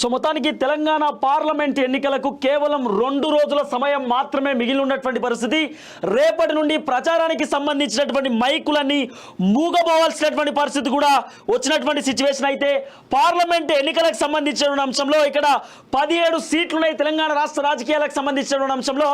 So మొత్తానికి Telangana parliament ఎన్నికలకు కేవలం రెండు రోజుల సమయం మాత్రమే మిగిలి ఉన్నటువంటి పరిస్థితి. రేపటి నుండి ప్రచారానికి సంబంధించినటువంటి మైకులన్నీ మూగబోవాల్సినటువంటి పరిస్థితి కూడా వచ్చినటువంటి సిచ్యువేషన్ అయితే పార్లమెంట్ ఎన్నికలకు సంబంధించిన అంశంలో ఇక్కడ పదిహేడు సీట్లున్నాయి తెలంగాణ రాష్ట్ర రాజకీయాలకు సంబంధించిన అంశంలో.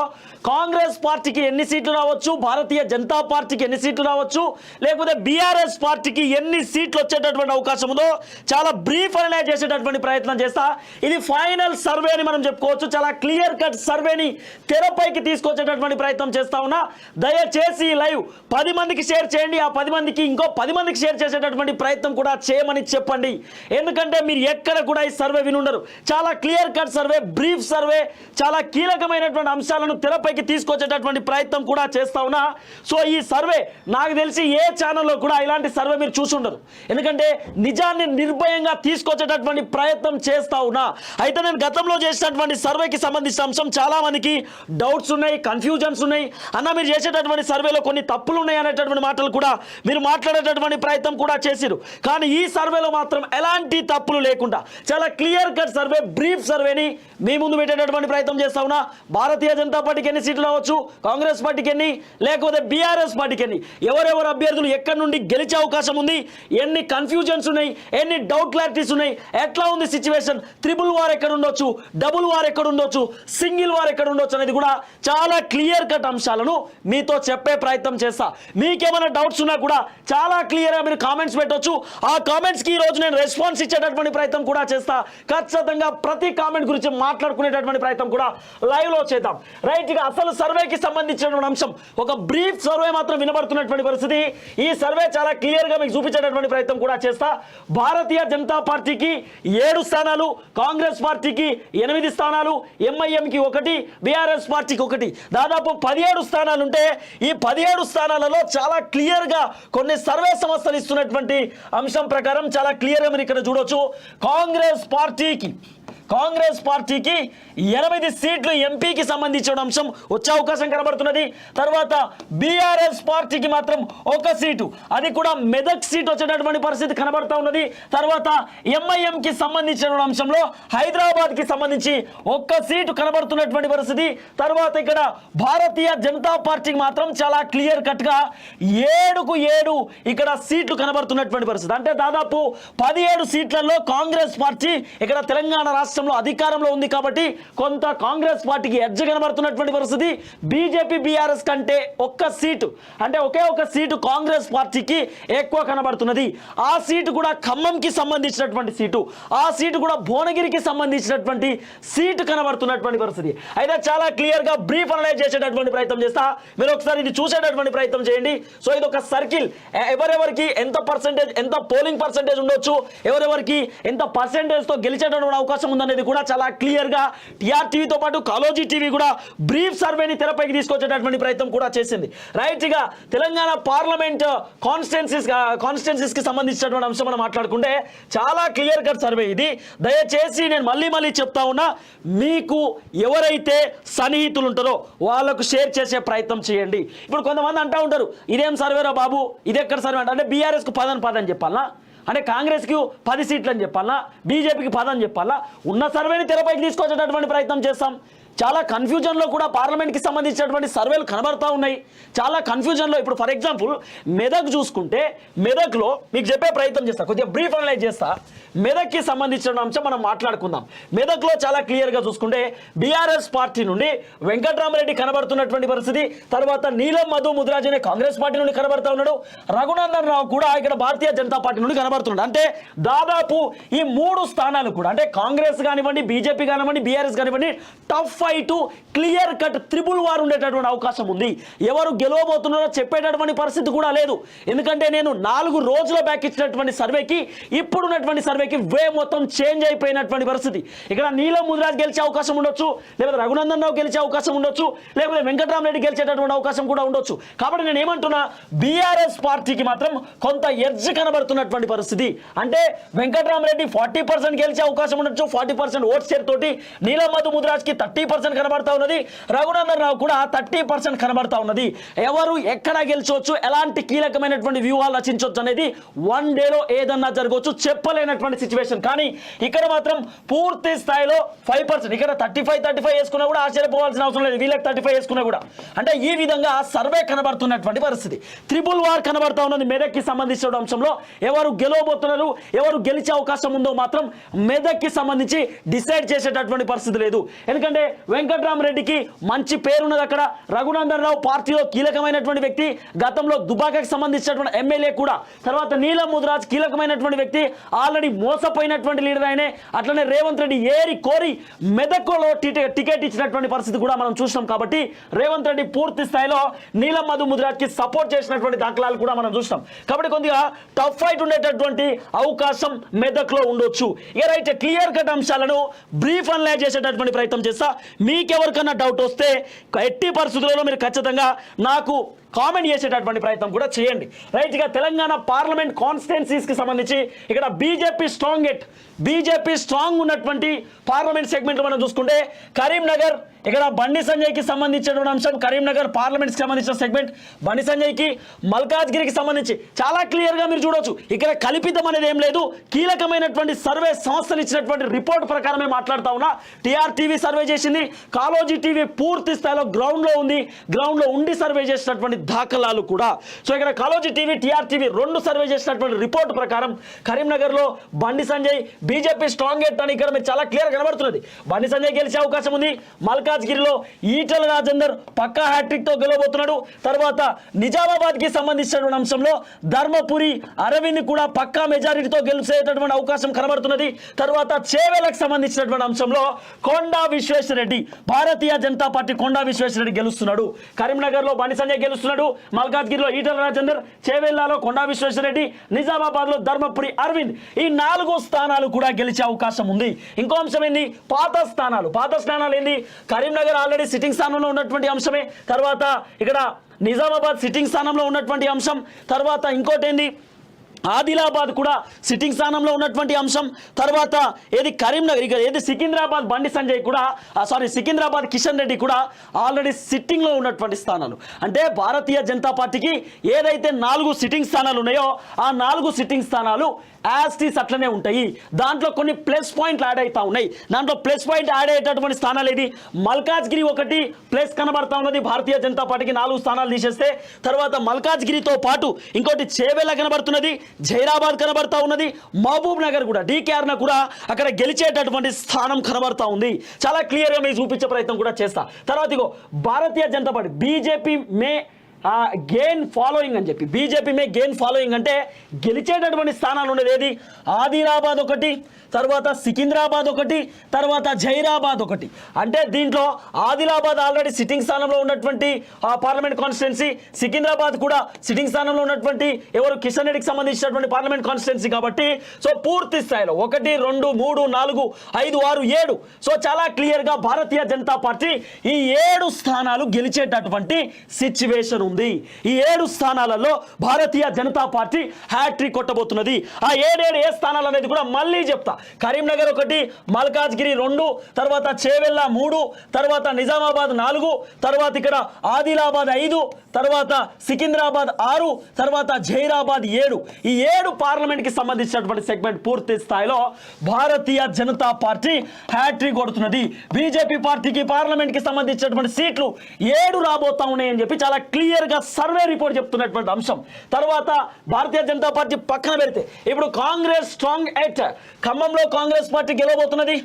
కాంగ్రెస్ పార్టీకి ఎన్ని సీట్లు రావచ్చు? భారతీయ జనతా పార్టీకి ఎన్ని సీట్లు రావచ్చు? లేకపోతే బీఆర్ఎస్ పార్టీకి ఎన్ని సీట్లు వచ్చేటటువంటి అవకాశం ఉందో? చాలా బ్రీఫ్ అనలైజ్ చేసేటటువంటి ప్రయత్నం చేస్తా. ఇది ఫైనల్ సర్వే అని మనం చెప్పుకోవచ్చు. చాలా క్లియర్ కట్ సర్వేని తెరపైకి తీసుకొచ్చేటటువంటి ప్రయత్నం చేస్తా ఉన్నా. దయచేసి ఈ లైవ్ పది మందికి షేర్ చేయండి. ఆ పది మందికి ఇంకో పది మందికి షేర్ చేసేటటువంటి ప్రయత్నం కూడా చేయమని చెప్పండి. ఎందుకంటే మీరు ఎక్కడ కూడా ఈ సర్వే వినుండరు. చాలా clear cut survey brief survey చాలా కీలకమైనటువంటి అంశాలను తెరపైకి తీసుకొచ్చేటటువంటి ప్రయత్నం కూడా చేస్తా ఉన్నా. సో ఈ సర్వే నాకు తెలిసి ఏ ఛానల్లో కూడా ఇలాంటి సర్వే మీరు చూసుండరు. ఎందుకంటే నిజాన్ని నిర్భయంగా తీసుకొచ్చేటటువంటి ప్రయత్నం చేస్తా ఉన్నా. అయితే నేను గతంలో చేసినటువంటి సర్వేకి సంబంధించిన అంశం చాలా మందికి డౌట్స్ ఉన్నాయి కన్ఫ్యూజన్స్ ఉన్నాయి. అన్న మీరు చేసేటటువంటి సర్వేలో కొన్ని తప్పులు ఉన్నాయి అనేటటువంటి మాటలు కూడా మీరు మాట్లాడేటటువంటి ప్రయత్నం కూడా చేసిరు కానీ ఈ సర్వేలో మాత్రం ఎలాంటి తప్పులు లేకుండా చాలా క్లియర్ కట్ సర్వే బ్రీఫ్ సర్వేని మీ ముందు పెట్టేటటువంటి ప్రయత్నం చేస్తా ఉన్నా. భారతీయ జనతా పార్టీకి ఎన్ని సీట్లు రావచ్చు? కాంగ్రెస్ పార్టీకి ఎన్ని? లేకపోతే బీఆర్ఎస్ పార్టీకి ఎన్ని? ఎవరెవరు అభ్యర్థులు ఎక్కడి నుండి గెలిచే అవకాశం ఉంది? ఎన్ని కన్ఫ్యూజన్స్ ఉన్నాయి? ఎన్ని డౌట్ క్లారిటీస్ ఉన్నాయి? ఎట్లా ఉంది సిచ్యువేషన్ త్రిబుల్ వార్ ఎక్కడ ఉండొచ్చు? డబుల్ వార్ ఎక్కడ ఉండొచ్చు? సింగిల్ వార్ ఎక్కడ ఉండొచ్చు అనేది కూడా చాలా క్లియర్ కట్ అంశాలను మీతో చెప్పే ప్రయత్నం చేస్తా. మీకేమైనా డౌట్స్ ఉన్నా కూడా చాలా క్లియర్గా మీరు కామెంట్స్ పెట్టొచ్చు. ఆ కామెంట్స్కి ఈ రోజు నేను రెస్పాన్స్ ఇచ్చేటటువంటి ప్రయత్నం కూడా చేస్తా. ఖచ్చితంగా ప్రతి కామెంట్ గురించి మాట్లాడుకునేటటువంటి ప్రయత్నం కూడా లైవ్లో చేద్దాం. రైట్ ఇక అసలు సర్వేకి సంబంధించినటువంటి అంశం. ఒక బ్రీఫ్ సర్వే మాత్రం వినబడుతున్నటువంటి పరిస్థితి. ఈ సర్వే చాలా క్లియర్గా మీకు చూపించేటటువంటి ప్రయత్నం కూడా చేస్తా. భారతీయ జనతా పార్టీకి ఏడు స్థానాలు కాంగ్రెస్ పార్టీకి ఎనిమిది స్థానాలు ఎంఐఎంకి ఒకటి బీఆర్ఎస్ పార్టీకి ఒకటి. దాదాపు పదిహేడు స్థానాలు ఉంటే ఈ పదిహేడు స్థానాలలో చాలా క్లియర్గా కొన్ని సర్వే సంస్థలు ఇస్తున్నటువంటి అంశం ప్రకారం చాలా క్లియర్గా మీరు ఇక్కడ చూడొచ్చు. కాంగ్రెస్ పార్టీకి కాంగ్రెస్ పార్టీకి ఎనిమిది సీట్లు ఎంపీకి సంబంధించిన అంశం వచ్చే అవకాశం కనబడుతున్నది. తర్వాత బీఆర్ఎస్ పార్టీకి మాత్రం ఒక సీటు. అది కూడా మెదక్ సీట్ వచ్చేటటువంటి పరిస్థితి కనబడుతూ ఉన్నది. తర్వాత ఎంఐఎంకి సంబంధించిన అంశంలో హైదరాబాద్కి సంబంధించి ఒక్క సీటు కనబడుతున్నటువంటి పరిస్థితి. తర్వాత ఇక్కడ భారతీయ జనతా పార్టీకి మాత్రం చాలా క్లియర్ కట్గా ఏడుకు ఏడు ఇక్కడ సీట్లు కనబడుతున్నటువంటి పరిస్థితి. అంటే దాదాపు పదిహేడు సీట్లలో కాంగ్రెస్ పార్టీ ఇక్కడ తెలంగాణ రాష్ట్రంలో అధికారంలో ఉంది కాబట్టి కొంత కాంగ్రెస్ పార్టీకి ఎడ్జ కనబడుతున్నటువంటి పరిస్థితి. బీజేపీ బీఆర్ఎస్ కంటే ఒక్క సీటు అంటే ఒకే ఒక సీటు కాంగ్రెస్ పార్టీకి ఎక్కువ కనబడుతున్నది. ఆ సీటు కూడా ఖమ్మంకి సంబంధించినటువంటి సీటు ఆ సీటు కూడా భువనగిరికి సంబంధించినటువంటి సీటు కనబడుతున్నటువంటి పరిస్థితి. అయితే చాలా క్లియర్గా బ్రీఫ్ అనలైజ్ చేసేటటువంటి ప్రయత్నం చేస్తా. మీరు ఒకసారి ఇది చూసేటటువంటి ప్రయత్నం చేయండి. సో ఇది ఒక సర్కిల్ ఎవరెవరికి ఎంత పర్సెంటేజ్ ఎంత పోలింగ్ పర్సెంటేజ్ ఉండొచ్చు ఎవరెవరికి ఎంత పర్సెంటేజ్తో గెలిచేటటువంటి అవకాశం ఉందనేది కూడా చాలా క్లియర్గా గా టీవీతో పాటు కాలోజీ టీవీ కూడా బ్రీఫ్ సర్వేని తెరపైకి తీసుకొచ్చేటటువంటి ప్రయత్నం కూడా చేసింది. రైట్గా తెలంగాణ పార్లమెంట్ కాన్స్టిట్యున్సీస్ కాన్స్టిట్యున్సీస్ సంబంధించినటువంటి అంశం మనం మాట్లాడుకుంటే చాలా క్లియర్ కట్ సర్వే ఇది. దయచేసి నేను మళ్ళీ మళ్ళీ చెప్తా ఉన్నా మీకు ఎవరైతే సన్నిహితులు ఉంటారో వాళ్ళకు షేర్ చేసే ప్రయత్నం చేయండి. ఇప్పుడు కొంతమంది అంటా ఉంటారు ఇదేం సర్వేరా బాబు? ఇది ఎక్కడ సర్వే? అంటే అంటే బీఆర్ఎస్కు పదని పదని చెప్పాలా అంటే కాంగ్రెస్కి పది సీట్లు అని చెప్పాలా? బీజేపీకి పదని చెప్పాలా? ఉన్న సర్వేని తెరపైకి తీసుకొచ్చేటటువంటి ప్రయత్నం చేస్తాం. చాలా కన్ఫ్యూజన్లో కూడా పార్లమెంట్కి సంబంధించినటువంటి సర్వేలు కనబడతా ఉన్నాయి. చాలా కన్ఫ్యూజన్లో ఇప్పుడు ఫర్ ఎగ్జాంపుల్ మెదక్ చూసుకుంటే మెదక్లో మీకు చెప్పే ప్రయత్నం చేస్తా. కొద్దిగా బ్రీఫ్ అనలైజ్ చేస్తా. మెదక్కి సంబంధించిన అంశం మనం మాట్లాడుకుందాం. మెదక్లో చాలా క్లియర్గా చూసుకుంటే బీఆర్ఎస్ పార్టీ నుండి వెంకట్రామరెడ్డి కనబడుతున్నటువంటి పరిస్థితి తర్వాత నీలం మధు ముదిరాజ్ అనే కాంగ్రెస్ పార్టీ నుండి కనబడతా ఉన్నాడు. రఘునందన్ రావు కూడా ఇక్కడ భారతీయ జనతా పార్టీ నుండి కనబడుతున్నాడు. అంటే దాదాపు ఈ మూడు స్థానాలు కూడా అంటే కాంగ్రెస్ కానివ్వండి బీజేపీ కానివ్వండి బీఆర్ఎస్ కానివ్వండి tough to clear cut triple వారు ఉండేటటువంటి అవకాశం ఉంది. ఎవరు గెలవబోతున్నారో చెప్పేటటువంటి పరిస్థితి కూడా లేదు. ఎందుకంటే నేను నాలుగు రోజుల బ్యాక్ ఇచ్చినటువంటి సర్వేకి ఇప్పుడున్నటువంటి సర్వేకి వే మొత్తం చేంజ్ అయిపోయినటువంటి పరిస్థితి. ఇక్కడ నీలం ముదిరాజ్ గెలిచే అవకాశం ఉండొచ్చు లేకపోతే రఘునందన్ రావు గెలిచే అవకాశం ఉండొచ్చు లేకపోతే వెంకటరామరెడ్డి గెలిచేటటువంటి అవకాశం కూడా ఉండొచ్చు. కాబట్టి నేను ఏమంటున్నా బీఆర్ఎస్ పార్టీకి మాత్రం కొంత ఎడ్జ్ కనబడుతున్నటువంటి పరిస్థితి. అంటే వెంకటరామరెడ్డి ఫార్టీ పర్సెంట్ గెలిచే అవకాశం ఉండొచ్చు ఫార్టీ పర్సెంట్ ఓట్స్ షేర్ తోటి నీలం మధు ముదిరాజ్కి థర్టీ పర్సెంట్ కనబడతా ఉన్నది. రఘునందన్ రావు కూడా థర్టీ పర్సెంట్ కనబడతా ఉన్నది. ఎవరు ఎక్కడ గెలిచవచ్చు ఎలాంటి కీలకమైనటువంటి వ్యూహాలు రచించవచ్చు అనేది వన్ డేలో ఏదన్నా జరగవచ్చు చెప్పలేనటువంటి సిచ్యువేషన్ కానీ ఇక్కడ మాత్రం పూర్తి స్థాయిలో ఫైవ్ పర్సెంట్ ఇక్కడ థర్టీ ఫైవ్ థర్టీ ఫైవ్ వేసుకున్నా కూడా ఆశ్చర్యపోవాల్సిన అవసరం లేదు. వీళ్ళకి థర్టీ ఫైవ్ వేసుకున్నా కూడా. అంటే ఈ విధంగా సర్వే కనబడుతున్నటువంటి పరిస్థితి. త్రిబుల్ వార్ కనబడతా ఉన్నది మెదక్కి సంబంధించిన అంశంలో. ఎవరు గెలవబోతున్నారు ఎవరు గెలిచే అవకాశం ఉందో మాత్రం మెదక్కి సంబంధించి డిసైడ్ చేసేటటువంటి పరిస్థితి లేదు. ఎందుకంటే వెంకట్రామరెడ్డికి మంచి పేరున్నది అక్కడ. రఘునందన్ రావు పార్టీలో కీలకమైనటువంటి వ్యక్తి. గతంలో దుబాకకి సంబంధించినటువంటి ఎమ్మెల్యే కూడా. తర్వాత నీలం ముదిరాజ్ కీలకమైనటువంటి వ్యక్తి. ఆల్రెడీ మోసపోయినటువంటి లీడర్ ఆయనే. అట్లనే రేవంత్ రెడ్డి ఏరి కోరి మెదక్లో టికెట్ ఇచ్చినటువంటి పరిస్థితి కూడా మనం చూసినాం కాబట్టి రేవంత్ రెడ్డి పూర్తి స్థాయిలో నీలం మధు ముదిరాజ్కి సపోర్ట్ చేసినటువంటి దాఖలాలు కూడా మనం చూసినాం. కాబట్టి కొద్దిగా టఫ్ ఫైట్ ఉండేటటువంటి అవకాశం మెదక్లో ఉండొచ్చు. ఏదైతే రైట్ క్లియర్ కట్ అంశాలను బ్రీఫ్ అనలైజ్ చేసేటటువంటి ప్రయత్నం చేస్తా మీకెవరికన్నా డౌట్ వస్తే ఎట్టి పరిస్థితులలో మీరు ఖచ్చితంగా నాకు కామెంట్ చేసేటటువంటి ప్రయత్నం కూడా చేయండి. రైట్ ఇక తెలంగాణ పార్లమెంట్ కాన్స్టిట్యున్సీస్కి సంబంధించి ఇక్కడ BJP strong at BJP strong ఉన్నటువంటి పార్లమెంట్ సెగ్మెంట్ మనం చూసుకుంటే కరీంనగర్ ఇక్కడ బండి సంజయ్కి సంబంధించినటువంటి అంశం కరీంనగర్ పార్లమెంట్కి సంబంధించిన సెగ్మెంట్ బండి సంజయ్కి మల్కాజ్గిరికి సంబంధించి చాలా క్లియర్గా మీరు చూడొచ్చు. ఇక్కడ కల్పితం అనేది ఏం లేదు. కీలకమైనటువంటి సర్వే సంస్థలు ఇచ్చినటువంటి రిపోర్ట్ ప్రకారమే మాట్లాడుతా ఉన్నా. టీఆర్ టీవీ సర్వే చేసింది. కాలోజీ టీవీ పూర్తి స్థాయిలో గ్రౌండ్లో ఉంది. గ్రౌండ్లో ఉండి సర్వే చేసినటువంటి దాఖలాలు కూడా. సో ఇక్కడ కాలోజీ టీవీ టీఆర్ టీవీ రెండు సర్వే చేసినటువంటి రిపోర్ట్ ప్రకారం కరీంనగర్లో Bandi Sanjay BJP strong at అని ఇక్కడ చాలా క్లియర్ కనబడుతున్నది. బండి సంజయ్ గెలిచే అవకాశం ఉంది. మల్కాజ్గిరిలో ఈటల రాజేందర్ పక్కా హ్యాట్రిక్తో గెలవబోతున్నాడు. తర్వాత నిజామాబాద్కి సంబంధించినటువంటి అంశంలో ధర్మపురి అరవింద్ కూడా పక్కా మెజారిటీతో గెలిచేటటువంటి అవకాశం కనబడుతున్నది. తర్వాత చేవేలకు సంబంధించినటువంటి అంశంలో కొండా విశ్వేశ్వరరెడ్డి భారతీయ జనతా పార్టీ కొండా విశ్వేశ్వరరెడ్డి గెలుస్తున్నాడు. కరీంనగర్లో బండి సంజయ్ గెలుస్తున్నాడు. మల్కాజ్గిరిలో ఈటల రాజేందర్ చేవెళ్ళాలో కొండా విశ్వేశ్వరరెడ్డి నిజామాబాద్లో ధర్మపురి అరవింద్. ఈ నాలుగు స్థానాలు కూడా గెలిచే అవకాశం ఉంది. ఇంకో అంశం ఏంది? పాత స్థానాలు. పాత స్థానాలు ఏంది? కరీంనగర్ ఆల్రెడీ సిట్టింగ్ స్థానంలో ఉన్నటువంటి అంశమే. తర్వాత ఇక్కడ నిజామాబాద్ సిట్టింగ్ స్థానంలో ఉన్నటువంటి అంశం. తర్వాత ఇంకోటి ఏంది? ఆదిలాబాద్ కూడా సిట్టింగ్ స్థానంలో ఉన్నటువంటి అంశం. తర్వాత ఏది కరీంనగర్ ఇక ఏది సికింద్రాబాద్ బండి సంజయ్ కూడా సారీ సికింద్రాబాద్ కిషన్ రెడ్డి కూడా ఆల్రెడీ సిట్టింగ్లో ఉన్నటువంటి స్థానాలు. అంటే భారతీయ జనతా పార్టీకి ఏదైతే నాలుగు సిట్టింగ్ స్థానాలు ఉన్నాయో ఆ నాలుగు సిట్టింగ్ స్థానాలు యాస్టీస్ అట్లనే ఉంటాయి. దాంట్లో కొన్ని ప్లస్ పాయింట్లు యాడ్ అవుతా ఉన్నాయి. దాంట్లో ప్లస్ పాయింట్ యాడ్ అయ్యేటటువంటి స్థానాలు ఏది? మల్కాజ్గిరి ఒకటి ప్లస్ కనబడతా ఉన్నది. భారతీయ జనతా పార్టీకి నాలుగు స్థానాలు తీసేస్తే తర్వాత మల్కాజ్గిరితో పాటు ఇంకోటి చేవెళ్ళ కనబడుతున్నది జైరాబాద్ కనబడతా ఉన్నది మహబూబ్ నగర్ కూడా డీకేఆర్న కూడా అక్కడ గెలిచేటటువంటి స్థానం కనబడతా ఉంది. చాలా క్లియర్గా మీకు చూపించే ప్రయత్నం కూడా చేస్తా. తర్వాత ఇగో Bharatiya Janata party BJP may gain following అని చెప్పి. బీజేపీ మే గెయిన్ ఫాలోయింగ్ అంటే గెలిచేటటువంటి స్థానాలు ఉండేది ఏది? ఆదిలాబాద్ ఒకటి తర్వాత సికింద్రాబాద్ ఒకటి తర్వాత జైరాబాద్ ఒకటి. అంటే దీంట్లో ఆదిలాబాద్ ఆల్రెడీ సిట్టింగ్ స్థానంలో ఉన్నటువంటి ఆ పార్లమెంట్ కాన్స్టిట్యున్సీ సికింద్రాబాద్ కూడా సిట్టింగ్ స్థానంలో ఉన్నటువంటి ఎవరు? కిషన్ రెడ్డికి సంబంధించినటువంటి పార్లమెంట్ కాన్స్టిట్యున్సీ కాబట్టి సో పూర్తి స్థాయిలో ఒకటి రెండు మూడు నాలుగు ఐదు ఆరు ఏడు. సో చాలా క్లియర్గా భారతీయ జనతా పార్టీ ఈ ఏడు స్థానాలు గెలిచేటటువంటి సిచ్యువేషన్ ఉంది. ఈ ఏడు స్థానాలలో భారతీయ జనతా పార్టీ హ్యాట్రిక్ కొట్టబోతున్నది. ఆ ఏడేడు ఏ స్థానాలు అనేది కూడా మళ్ళీ చెప్తా. కరీంనగర్ ఒకటి మల్కాజ్గిరి రెండు తర్వాత చేవెళ్ళ మూడు తర్వాత నిజామాబాద్ నాలుగు తర్వాత ఇక్కడ ఆదిలాబాద్ ఐదు తర్వాత సికింద్రాబాద్ ఆరు తర్వాత జైరాబాద్ ఏడు. ఈ ఏడు పార్లమెంట్కి సంబంధించినటువంటి సెగ్మెంట్ పూర్తి స్థాయిలో భారతీయ జనతా పార్టీ హ్యాట్రిక్ కొడుతున్నది. బీజేపీ పార్టీకి పార్లమెంట్కి సంబంధించినటువంటి సీట్లు ఏడు రాబోతా ఉన్నాయని చెప్పి చాలా క్లియర్ క్లియర్గా సర్వే రిపోర్ట్ చెప్తున్నటువంటి అంశం. తర్వాత భారతీయ జనతా పార్టీ పక్కన పెడితే ఇప్పుడు కాంగ్రెస్ స్ట్రాంగ్ ఎట్ ఖమ్మంలో కాంగ్రెస్ పార్టీ గెలవబోతున్నది?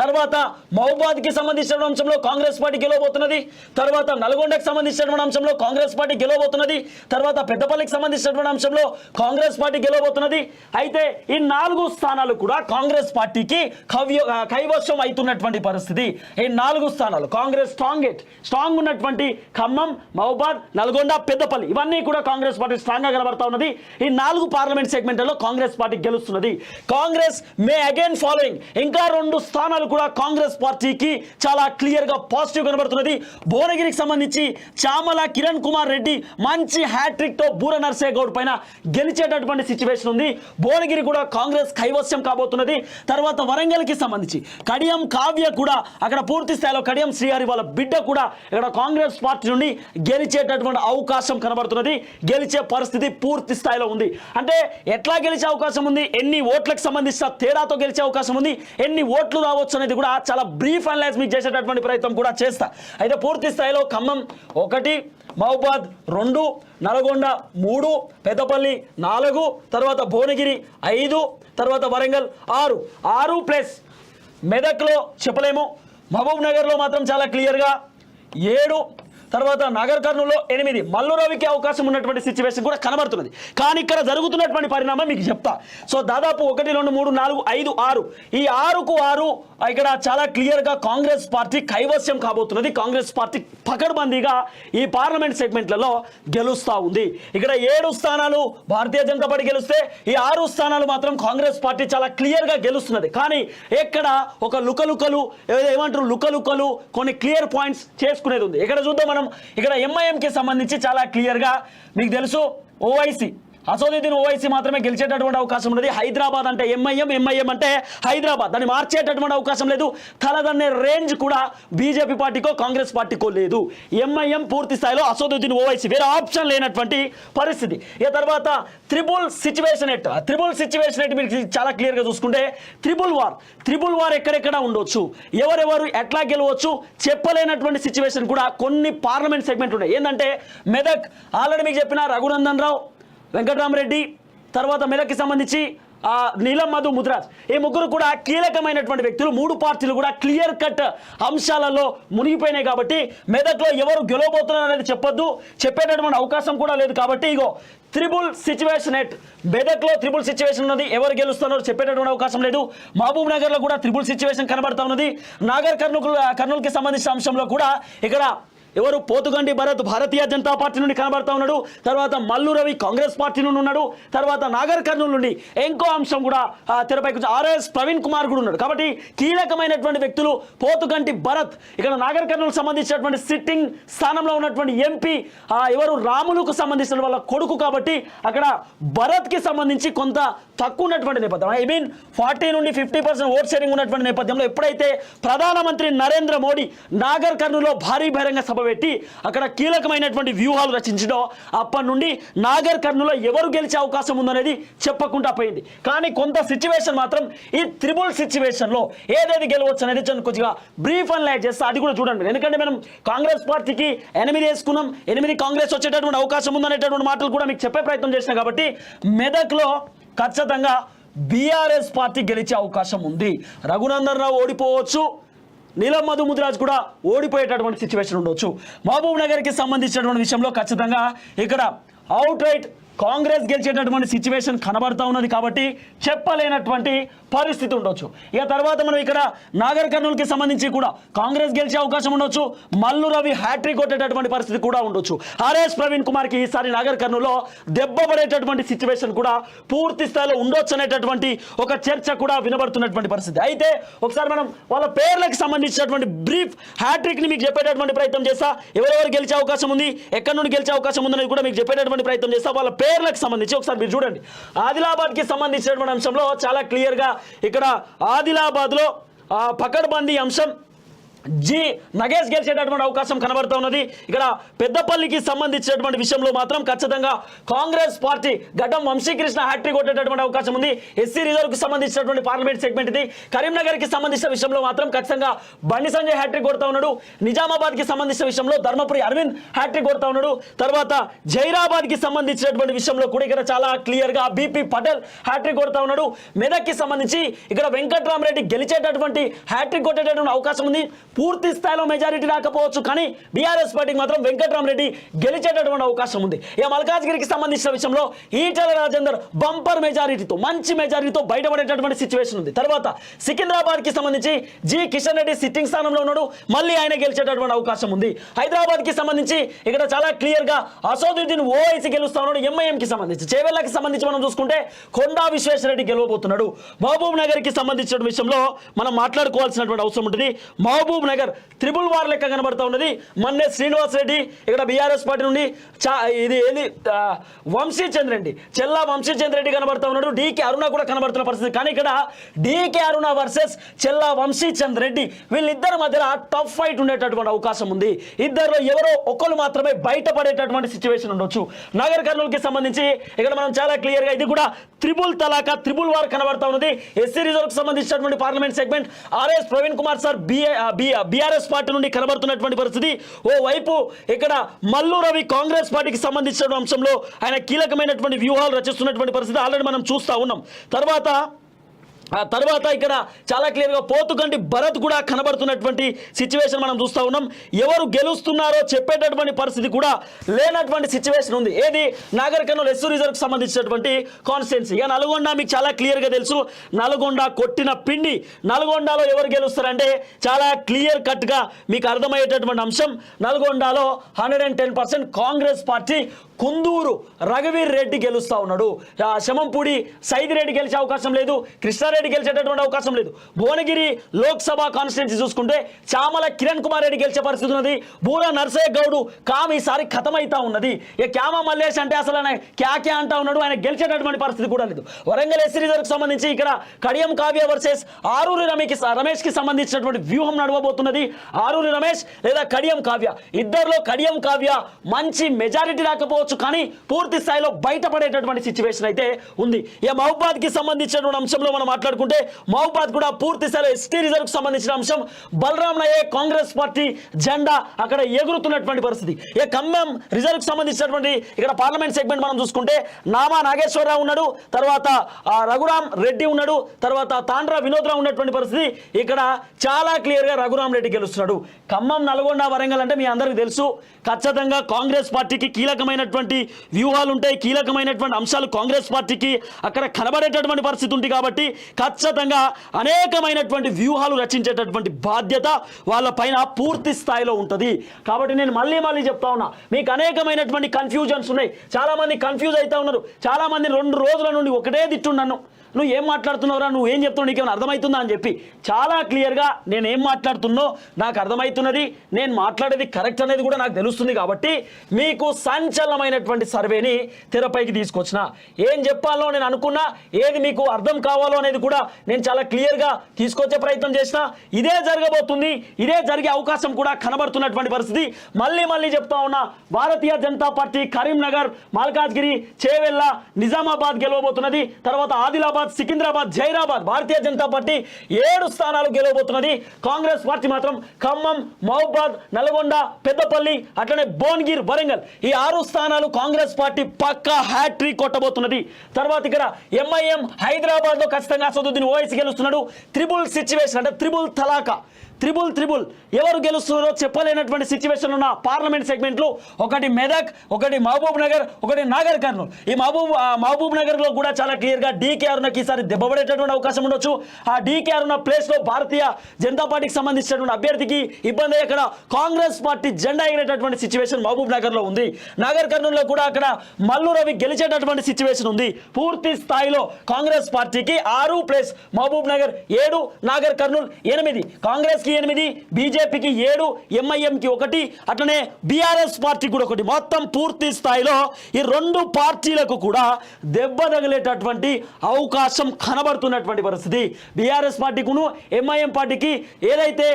తర్వాత మహబాద్కి సంబంధించిన అంశంలో కాంగ్రెస్ పార్టీ గెలవబోతున్నది. తర్వాత నల్గొండకు సంబంధించినటువంటి అంశంలో కాంగ్రెస్ పార్టీ గెలవబోతున్నది. తర్వాత పెద్దపల్లికి సంబంధించినటువంటి అంశంలో కాంగ్రెస్ పార్టీ గెలవబోతున్నది. అయితే ఈ నాలుగు స్థానాలు కూడా కాంగ్రెస్ పార్టీకి కవ్య కైవశం అవుతున్నటువంటి పరిస్థితి. ఈ నాలుగు స్థానాలు కాంగ్రెస్ స్ట్రాంగ్ ఎట్ స్ట్రాంగ్ ఉన్నటువంటి ఖమ్మం మహబాద్ నల్గొండ పెద్దపల్లి ఇవన్నీ కూడా కాంగ్రెస్ పార్టీ స్ట్రాంగ్గా కనబడతా ఉన్నది. ఈ నాలుగు పార్లమెంట్ సెగ్మెంట్లలో Congress party గెలుస్తున్నది. Congress may again following. ఇంకా రెండు స్థానాలు స్థానాలు కూడా కాంగ్రెస్ పార్టీకి చాలా క్లియర్గా పాజిటివ్ కనబడుతున్నది. భువనగిరికి సంబంధించి చామల కిరణ్ కుమార్ రెడ్డి మంచి హ్యాట్రిక్తో బూర నర్సే గౌడ్ పైన గెలిచేటటువంటి సిచ్యువేషన్ ఉంది. భువనగిరి కూడా కాంగ్రెస్ కైవస్యం కాబోతున్నది. తర్వాత వరంగల్కి సంబంధించి కడియం కావ్య కూడా అక్కడ పూర్తి స్థాయిలో కడియం శ్రీహరి వాళ్ళ బిడ్డ కూడా ఇక్కడ కాంగ్రెస్ పార్టీ నుండి గెలిచేటటువంటి అవకాశం కనబడుతున్నది. గెలిచే పరిస్థితి పూర్తి స్థాయిలో ఉంది. అంటే ఎట్లా గెలిచే అవకాశం ఉంది? ఎన్ని ఓట్లకు సంబంధించిన తేడాతో గెలిచే అవకాశం ఉంది? ఎన్ని ఓట్లు రావచ్చు అనేది కూడా చాలా బ్రీఫ్ అనలైజ్ మీకు చేసేటటువంటి ప్రయత్నం కూడా చేస్తా. అయితే పూర్తి స్థాయిలో ఖమ్మం ఒకటి మహబాద్ రెండు నల్గొండ మూడు పెద్దపల్లి నాలుగు తర్వాత భువనగిరి ఐదు తర్వాత వరంగల్ ఆరు. ఆరు ప్లస్ మెదక్లో చెప్పలేము. మహబూబ్ నగర్లో మాత్రం చాలా క్లియర్గా ఏడు తర్వాత నగర్ కర్నూలులో ఎనిమిది. మల్లు రవికి అవకాశం ఉన్నటువంటి సిచ్యువేషన్ కూడా కనబడుతున్నది. కానీ ఇక్కడ జరుగుతున్నటువంటి పరిణామం మీకు చెప్తా. సో దాదాపు ఒకటి రెండు మూడు నాలుగు ఐదు ఆరు. ఈ ఆరుకు ఆరు ఇక్కడ చాలా క్లియర్గా కాంగ్రెస్ పార్టీ కైవస్యం కాబోతున్నది. కాంగ్రెస్ పార్టీ పకడ్బందీగా ఈ పార్లమెంట్ సెగ్మెంట్లలో గెలుస్తూ ఉంది. ఇక్కడ ఏడు స్థానాలు భారతీయ జనతా పార్టీ గెలిస్తే ఈ ఆరు స్థానాలు మాత్రం కాంగ్రెస్ పార్టీ చాలా క్లియర్గా గెలుస్తున్నది. కానీ ఎక్కడ ఒక లుకలుకలు ఏమంటారు లుకలుకలు కొన్ని క్లియర్ పాయింట్స్ చేసుకునేది ఉంది. ఇక్కడ చూద్దాం మనం ఇక్కడ ఎంఐఎంకి సంబంధించి చాలా క్లియర్గా మీకు తెలుసు ఓవైసీ అసోదుద్దీన్ ఓవైసీ మాత్రమే గెలిచేటటువంటి అవకాశం ఉన్నది. హైదరాబాద్ అంటే ఎంఐఎం ఎంఐఎం అంటే హైదరాబాద్. దాన్ని మార్చేటటువంటి అవకాశం లేదు. తలదన్నే రేంజ్ కూడా బీజేపీ పార్టీకో కాంగ్రెస్ పార్టీకో లేదు. ఎంఐఎం పూర్తి స్థాయిలో అసోదుద్దీన్ ఓవైసీ వేరే ఆప్షన్ లేనటువంటి పరిస్థితి. ఇక తర్వాత triple situation at triple situation at మీరు చాలా క్లియర్గా చూసుకుంటే త్రిబుల్ వార్ త్రిబుల్ వార్ ఎక్కడెక్కడ ఉండొచ్చు? ఎవరెవరు ఎట్లా గెలవచ్చు? చెప్పలేనటువంటి సిచ్యువేషన్ కూడా కొన్ని పార్లమెంట్ సెగ్మెంట్ ఉన్నాయి ఏంటంటే మెదక్ ఆల్రెడీ మీకు చెప్పిన రఘునందన్ రావు వెంకటరామరెడ్డి తర్వాత మెదక్కి సంబంధించి ఆ నీలం మధు ముద్రాజ్. ఈ ముగ్గురు కూడా కీలకమైనటువంటి వ్యక్తులు. మూడు పార్టీలు కూడా క్లియర్ కట్ అంశాలలో మునిగిపోయినాయి కాబట్టి మెదక్లో ఎవరు గెలవబోతున్నారు అనేది చెప్పొద్దు. చెప్పేటటువంటి అవకాశం కూడా లేదు కాబట్టి ఇగో త్రిబుల్ సిచ్యువేషన్ ఎట్ మెదక్లో త్రిబుల్ సిచ్యువేషన్ ఉన్నది. ఎవరు గెలుస్తున్నారో చెప్పేటటువంటి అవకాశం లేదు. మహబూబ్ నగర్లో కూడా త్రిబుల్ సిచ్యువేషన్ కనబడుతున్నది ఉన్నది. నాగర్ కర్నూలు కర్నూలుకి సంబంధించిన అంశంలో కూడా ఇక్కడ ఎవరు పోతుగండి భరత్ భారతీయ జనతా పార్టీ నుండి కనబడతా ఉన్నాడు తర్వాత మల్లు రవి కాంగ్రెస్ పార్టీ నుండి ఉన్నాడు తర్వాత నాగర్ కర్నూలు నుండి ఇంకో అంశం కూడా తెరపై ఆర్ఎస్ ప్రవీణ్ కుమార్ కూడా ఉన్నాడు. కాబట్టి కీలకమైనటువంటి వ్యక్తులు పోతుగంటి భరత్. ఇక్కడ నాగర్ కర్నూలు సంబంధించినటువంటి సిట్టింగ్ స్థానంలో ఉన్నటువంటి ఎంపీ ఎవరు రాములకు సంబంధించిన వాళ్ళ కొడుకు కాబట్టి అక్కడ భరత్కి సంబంధించి కొంత తక్కువ ఉన్నటువంటి నేపథ్యం. ఐ మీన్ ఫార్టీ నుండి ఫిఫ్టీ పర్సెంట్ ఓట్ షేరింగ్ ఉన్నటువంటి నేపథ్యంలో ఎప్పుడైతే ప్రధానమంత్రి నరేంద్ర మోడీ నాగర్ కర్నూలులో భారీ బహిరంగ సభ పెట్టి అక్కడ కీలకమైనటువంటి వ్యూహాలు రచించడం అప్పటి నుండి నాగర్ కర్ణులో ఎవరు గెలిచే అవకాశం ఉందనేది చెప్పకుండా పోయింది. కానీ కొంత సిచ్యువేషన్ మాత్రం ఈ త్రిబుల్ సిచ్యువేషన్లో ఏదేది గెలవచ్చు అనేది కొద్దిగా బ్రీఫ్ అనలైజ్ చేస్తే అది కూడా చూడండి. ఎందుకంటే మనం కాంగ్రెస్ పార్టీకి ఎనిమిది వేసుకున్నాం ఎనిమిది కాంగ్రెస్ వచ్చేటటువంటి అవకాశం ఉందనేటటువంటి మాటలు కూడా మీకు చెప్పే ప్రయత్నం చేసినా కాబట్టి మెదక్లో ఖచ్చితంగా బీఆర్ఎస్ పార్టీ గెలిచే అవకాశం ఉంది. రఘునందన్ రావు ఓడిపోవచ్చు నీలం మధు ముదిరాజ్ కూడా ఓడిపోయేటటువంటి సిచ్యువేషన్ ఉండొచ్చు. మహబూబ్ నగర్కి సంబంధించినటువంటి విషయంలో ఖచ్చితంగా ఇక్కడ అవుట్ రైట్ కాంగ్రెస్ గెలిచేటటువంటి సిచ్యువేషన్ కనబడతా ఉన్నది కాబట్టి చెప్పలేనటువంటి పరిస్థితి ఉండొచ్చు. ఇక తర్వాత మనం ఇక్కడ నాగర్ కర్నూలుకి సంబంధించి కూడా కాంగ్రెస్ గెలిచే అవకాశం ఉండొచ్చు. మల్లు రవి హ్యాట్రిక్ కొట్టేటటువంటి పరిస్థితి కూడా ఉండొచ్చు. ఆర్ఎస్ ప్రవీణ్ కుమార్కి ఈసారి నాగర్ కర్నూలులో దెబ్బ పడేటటువంటి సిచ్యువేషన్ కూడా పూర్తి స్థాయిలో ఉండొచ్చు అనేటటువంటి ఒక చర్చ కూడా వినబడుతున్నటువంటి పరిస్థితి. అయితే ఒకసారి మనం వాళ్ళ పేర్లకు సంబంధించినటువంటి బ్రీఫ్ హ్యాట్రిక్ని మీకు చెప్పేటటువంటి ప్రయత్నం చేస్తా. ఎవరెవరు గెలిచే అవకాశం ఉంది ఎక్కడి నుండి గెలిచే అవకాశం ఉందనేది కూడా మీకు చెప్పేటటువంటి ప్రయత్నం చేస్తా. వాళ్ళ పేర్లకు సంబంధించి ఒకసారి మీరు చూడండి. ఆదిలాబాద్కి సంబంధించినటువంటి అంశంలో చాలా క్లియర్గా ఇక్కడ ఆదిలాబాద్లో పకడ్బందీ అంశం జి నగేష్ గెలిచేటటువంటి అవకాశం కనబడుతూ ఉన్నది. ఇక్కడ పెద్దపల్లికి సంబంధించినటువంటి విషయంలో మాత్రం ఖచ్చితంగా కాంగ్రెస్ పార్టీ గడ్డం వంశీకృష్ణ హ్యాట్రిక్ కొట్టేటటువంటి అవకాశం ఉంది. ఎస్సీ రిజర్వ్కి సంబంధించినటువంటి పార్లమెంట్ సెగ్మెంట్ ఇది. కరీంనగర్కి సంబంధించిన విషయంలో మాత్రం ఖచ్చితంగా బండి సంజయ్ హ్యాట్రిక్ కొడుతూ ఉన్నాడు. నిజామాబాద్కి సంబంధించిన విషయంలో ధర్మపురి అరవింద్ హ్యాట్రిక్ కొడుతూ ఉన్నాడు. తర్వాత జైరాబాద్కి సంబంధించినటువంటి విషయంలో కూడా ఇక్కడ చాలా క్లియర్గా బీపీ పటేల్ హ్యాట్రిక్ కొడుతూ ఉన్నాడు. మెదక్కి సంబంధించి ఇక్కడ వెంకట్రామరెడ్డి గెలిచేటటువంటి హ్యాట్రిక్ కొట్టేటటువంటి అవకాశం ఉంది. పూర్తి స్థాయిలో మెజారిటీ రాకపోవచ్చు కానీ బీఆర్ఎస్ పార్టీకి మాత్రం వెంకట్రామరెడ్డి గెలిచేటటువంటి అవకాశం ఉంది. ఇక మల్కాజ్గిరికి సంబంధించిన విషయంలో ఈటల రాజేందర్ బంపర్ మెజారిటీతో మంచి మెజారిటీతో బయటపడేటటువంటి సిచ్యువేషన్ ఉంది. తర్వాత సికింద్రాబాద్కి సంబంధించి జి కిషన్ రెడ్డి సిట్టింగ్ స్థానంలో ఉన్నాడు. మళ్ళీ ఆయన గెలిచేటటువంటి అవకాశం ఉంది. హైదరాబాద్కి సంబంధించి ఇక్కడ చాలా క్లియర్గా అసదుద్దీన్ ఓవైసీ గెలుస్తా ఉన్నాడు ఎంఐఎం కి సంబంధించి. చేవెళ్ళకి సంబంధించి మనం చూసుకుంటే కొండా విశ్వేశ్వరరెడ్డి గెలవబోతున్నాడు. మహబూబ్ నగర్కి సంబంధించిన విషయంలో మనం మాట్లాడుకోవాల్సినటువంటి అవసరం ఉంటుంది. మహబూబ్ నగర్ త్రిబుల్ వార్ లెక్క కనబడతా ఉన్నది. మన్నే శ్రీనివాస్ రెడ్డి ఇక్కడ బీఆర్ఎస్ పార్టీ నుండి చా ఇది ఏది? వంశీచంద్ర వంశీ చంద్ర రెడ్డి చెల్లా వంశీచంద్ర రెడ్డి కనబడతా ఉన్నాడు. డీకే అరుణ కూడా కనబడుతున్న పరిస్థితి. కానీ ఇక్కడ డీకే అరుణ వర్సెస్ చెల్లా వంశీ చంద్ర రెడ్డి వీళ్ళిద్దరి మధ్యన టఫ్ ఫైట్ ఉండేటటువంటి అవకాశం ఉంది. ఇద్దరిలో ఎవరో ఒకరు మాత్రమే బయటపడేటటువంటి సిచ్యువేషన్ ఉండొచ్చు. నగర్ కర్నూలుకి సంబంధించి ఇక్కడ మనం చాలా క్లియర్గా ఇది కూడా త్రిబుల్ తలాక త్రిబుల్ వార్ కనబడతా ఉన్నది. ఎస్సీ రిజర్వ్ సంబంధించినటువంటి parliament segment RS Praveen Kumar sir BRS party నుండి కనబడుతున్నటువంటి పరిస్థితి. ఓ వైపు ఇక్కడ మల్లు రవి కాంగ్రెస్ పార్టీకి సంబంధించిన అంశంలో ఆయన కీలకమైనటువంటి వ్యూహాలు రచిస్తున్నటువంటి పరిస్థితి ఆల్రెడీ మనం చూస్తా ఉన్నాం. తర్వాత ఆ తర్వాత ఇక్కడ చాలా క్లియర్గా పోతుగండి భరత్ కూడా కనబడుతున్నటువంటి సిచ్యువేషన్ మనం చూస్తూ ఉన్నాం. ఎవరు గెలుస్తున్నారో చెప్పేటటువంటి పరిస్థితి కూడా లేనటువంటి సిచ్యువేషన్ ఉంది. ఏది? నాగర్ కర్నూలు ఎస్సు రిజర్వ్కి సంబంధించినటువంటి కాన్స్టిట్యున్సీ ఇక నల్గొండ మీకు చాలా క్లియర్గా తెలుసు. నల్గొండ కొట్టిన పిండి. నల్గొండలో ఎవరు గెలుస్తారంటే చాలా క్లియర్ కట్గా మీకు అర్థమయ్యేటటువంటి అంశం. నల్గొండలో hundred and ten percent Congress party Kunduru రఘువీర్ Reddy గెలుస్తా ఉన్నాడు. శమంపూడి సైద్ రెడ్డి గెలిచే అవకాశం లేదు. కృష్ణారెడ్డి గెలిచేటటువంటి అవకాశం లేదు. భువనగిరి లోక్సభ కాన్స్టిట్యున్సీ చూసుకుంటే చామల కిరణ్ కుమార్ రెడ్డి గెలిచే పరిస్థితి ఉన్నది. బూర నర్సయ్య గౌడు కామ్ ఈసారి ఖతమైతా ఉన్నది. ఇక క్యామ మల్లేష్ అంటే అసలు ఆయన క్యా క్యా అంటా ఉన్నాడు. ఆయన గెలిచేటటువంటి పరిస్థితి కూడా లేదు. వరంగల్ ఎస్సీ రిజర్వ్కి సంబంధించి ఇక్కడ కడియం కావ్య వర్సెస్ ఆరూరి రమేకి రమేష్కి సంబంధించినటువంటి వ్యూహం నడవబోతున్నది. ఆరూరి రమేష్ లేదా కడియం కావ్య. ఇద్దరిలో కడియం కావ్య మంచి మెజారిటీ రాకపోవచ్చు. కానీ పూర్తి స్థాయిలో బయటపడేటటువంటి సిచ్యువేషన్ అయితే ఉంది. ఇక మహబాద్కి సంబంధించినటువంటి అంశంలో మనం మాట్లాడుకుంటే మహబాద్ కూడా పూర్తి స్థాయిలో ఎస్టీ రిజర్వ్కి సంబంధించిన అంశం. బలరాం నాయే కాంగ్రెస్ పార్టీ జెండా అక్కడ ఎగురుతున్నటువంటి పరిస్థితి. ఇక ఖమ్మం రిజర్వ్కి సంబంధించినటువంటి ఇక్కడ పార్లమెంట్ సెగ్మెంట్ మనం చూసుకుంటే నామా నాగేశ్వరరావు ఉన్నాడు తర్వాత ఆ, రఘురాం రెడ్డి ఉన్నాడు తర్వాత తాండ్రా వినోద్రావు ఉన్నటువంటి పరిస్థితి. ఇక్కడ చాలా క్లియర్గా రఘురాం రెడ్డి గెలుస్తున్నాడు. ఖమ్మం నల్గొండ వరంగల్ అంటే మీ అందరికీ తెలుసు. ఖచ్చితంగా కాంగ్రెస్ పార్టీకి కీలకమైనటువంటి వ్యూహాలు ఉంటాయి కీలకమైనటువంటి అంశాలు కాంగ్రెస్ పార్టీకి అక్కడ కనబడేటటువంటి పరిస్థితి ఉంది కాబట్టి ఖచ్చితంగా అనేకమైనటువంటి వ్యూహాలు రచించేటటువంటి బాధ్యత వాళ్ళ పైన పూర్తి స్థాయిలో ఉంటుంది. కాబట్టి నేను మళ్ళీ మళ్ళీ చెప్తా ఉన్నా మీకు అనేకమైనటువంటి కన్ఫ్యూజన్స్ ఉన్నాయి. చాలా మంది కన్ఫ్యూజ్ అవుతా ఉన్నారు. చాలామంది రెండు రోజుల నుండి ఒకటే తిట్టున్నాను నువ్వు ఏం మాట్లాడుతున్నావురా? నువ్వు ఏం చెప్తున్నావు? నీకేమైనా అర్థమవుతుందా అని చెప్పి చాలా క్లియర్గా నేను ఏం మాట్లాడుతున్నో నాకు అర్థమవుతున్నది నేను మాట్లాడేది కరెక్ట్ అనేది కూడా నాకు తెలుస్తుంది కాబట్టి మీకు సంచలనమైనటువంటి సర్వేని తెరపైకి తీసుకొచ్చిన. ఏం చెప్పాలో నేను అనుకున్నా ఏది మీకు అర్థం కావాలో అనేది కూడా నేను చాలా క్లియర్గా తీసుకొచ్చే ప్రయత్నం చేసిన. ఇదే జరగబోతుంది ఇదే జరిగే అవకాశం కూడా కనబడుతున్నటువంటి పరిస్థితి. మళ్ళీ మళ్ళీ చెప్తా ఉన్నా భారతీయ జనతా పార్టీ కరీంనగర్ మల్కాజ్గిరి చేవెళ్ళ నిజామాబాద్ గెలవబోతున్నది తర్వాత ఆదిలాబాద్ సికింద్రాబాద్ జైరాబాద్ భారతీయ జనతా పార్టీ ఏడు స్థానాలు గెలవబోతున్నది. కాంగ్రెస్ పార్టీ మాత్రం ఖమ్మం మహబాద్ నల్గొండ పెద్దపల్లి అట్లనే భువనగిర్ వరంగల్ ఈ ఆరు స్థానాలు కాంగ్రెస్ పార్టీ పక్కా హ్యాట్రిక్ కొట్టబోతున్నది. తర్వాత ఇక్కడ ఎంఐఎం హైదరాబాద్లో ఖచ్చితంగా అసదుద్దీన్ ఓవైసీ గెలుస్తున్నాడు. త్రిబుల్ సిచ్యువేషన్ అంటే త్రిబుల్ తలాకా. Triple triple. ఎవరు గెలుస్తున్నారో చెప్పలేనటువంటి సిచ్యువేషన్ ఉన్న పార్లమెంట్ సెగ్మెంట్లు ఒకటి మెదక్ ఒకటి మహబూబ్ నగర్ ఒకటి నాగర్ కర్నూల్. ఈ మహబూబ్ మహబూబ్ నగర్లో కూడా చాలా క్లియర్గా డీకేఆర్ డీకే ఈసారి దెబ్బపడేటటువంటి అవకాశం ఉండొచ్చు. ఆ డీకేఆర్ ఉన్న ప్లేస్లో భారతీయ జనతా పార్టీకి సంబంధించినటువంటి అభ్యర్థికి ఇబ్బంది అక్కడ కాంగ్రెస్ పార్టీ జెండా ఎగిరేటటువంటి సిచ్యువేషన్ మహబూబ్ నగర్లో ఉంది. నాగర్ కర్నూలులో కూడా అక్కడ మల్లు రవి గెలిచేటటువంటి సిచ్యువేషన్ ఉంది. పూర్తి స్థాయిలో కాంగ్రెస్ పార్టీకి ఆరు ప్లస్ మహబూబ్ నగర్ ఏడు నాగర్ కర్నూలు ఎనిమిది కాంగ్రెస్కి ఎనిమిది బీజేపీకి ఏడు ఎంఐఎం కి ఒకటి అట్లనే బీఆర్ఎస్ పార్టీ కూడా ఒకటి. మొత్తం పూర్తి స్థాయిలో ఈ రెండు పార్టీలకు కూడా దెబ్బ తగిలేటటువంటి అవకాశం కనబడుతున్నటువంటి పరిస్థితి. బీఆర్ఎస్ పార్టీకును ఎంఐఎం పార్టీకి ఏదైతే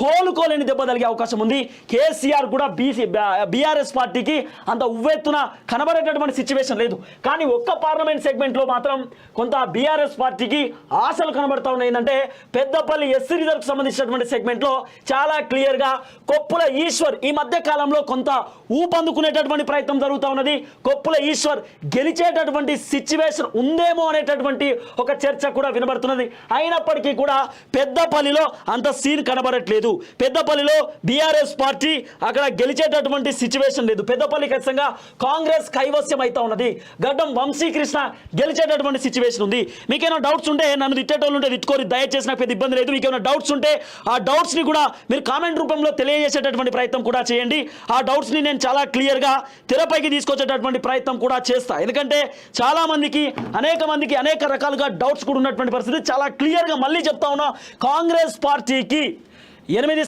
కోలుకోలేని దెబ్బ తగిలే అవకాశం ఉంది. కేసీఆర్ కూడా బీసీ బీఆర్ఎస్ పార్టీకి అంత ఉవ్వెత్తున కనబడేటటువంటి సిచ్యువేషన్ లేదు. కానీ ఒక్క పార్లమెంట్ సెగ్మెంట్లో మాత్రం కొంత బీఆర్ఎస్ పార్టీకి ఆశలు కనబడతా ఉన్నాయి. ఏంటంటే పెద్దపల్లి ఎస్సీ రిజర్వ్కి సంబంధించినటువంటి సెగ్మెంట్లో చాలా క్లియర్గా కొప్పుల ఈశ్వర్ ఈ మధ్య కాలంలో కొంత ఊపందుకునేటటువంటి ప్రయత్నం జరుగుతూ ఉన్నది. కొప్పుల ఈశ్వర్ గెలిచేటటువంటి సిచ్యువేషన్ ఉందేమో అనేటటువంటి ఒక చర్చ కూడా వినబడుతున్నది. అయినప్పటికీ కూడా పెద్దపల్లిలో అంత సీన్ కనబడట్లేదు. లేదు. పెద్దపల్లిలో బీఆర్ఎస్ పార్టీ అక్కడ గెలిచేటటువంటి సిచ్యువేషన్ లేదు. పెద్దపల్లి ఖచ్చితంగా కాంగ్రెస్ కైవస్యం అవుతా ఉన్నది గడ్డం వంశీకృష్ణ గెలిచేటటువంటి సిచ్యువేషన్ ఉంది. మీకేమైనా డౌట్స్ ఉంటే నన్ను తిట్టేటోళ్ళు ఉంటే తిట్టుకోరు. దయచేసి నాకు పెద్ద ఇబ్బంది లేదు. మీకు ఏమైనా డౌట్స్ ఉంటే ఆ డౌట్స్ని కూడా మీరు కామెంట్ రూపంలో తెలియజేసేటటువంటి ప్రయత్నం కూడా చేయండి. ఆ డౌట్స్ని నేను చాలా క్లియర్గా తెరపైకి తీసుకొచ్చేటటువంటి ప్రయత్నం కూడా చేస్తా. ఎందుకంటే చాలామందికి అనేక మందికి అనేక రకాలుగా డౌట్స్ కూడా ఉన్నటువంటి పరిస్థితి. చాలా క్లియర్గా మళ్ళీ చెప్తా ఉన్నా కాంగ్రెస్ పార్టీకి ఎనిమిది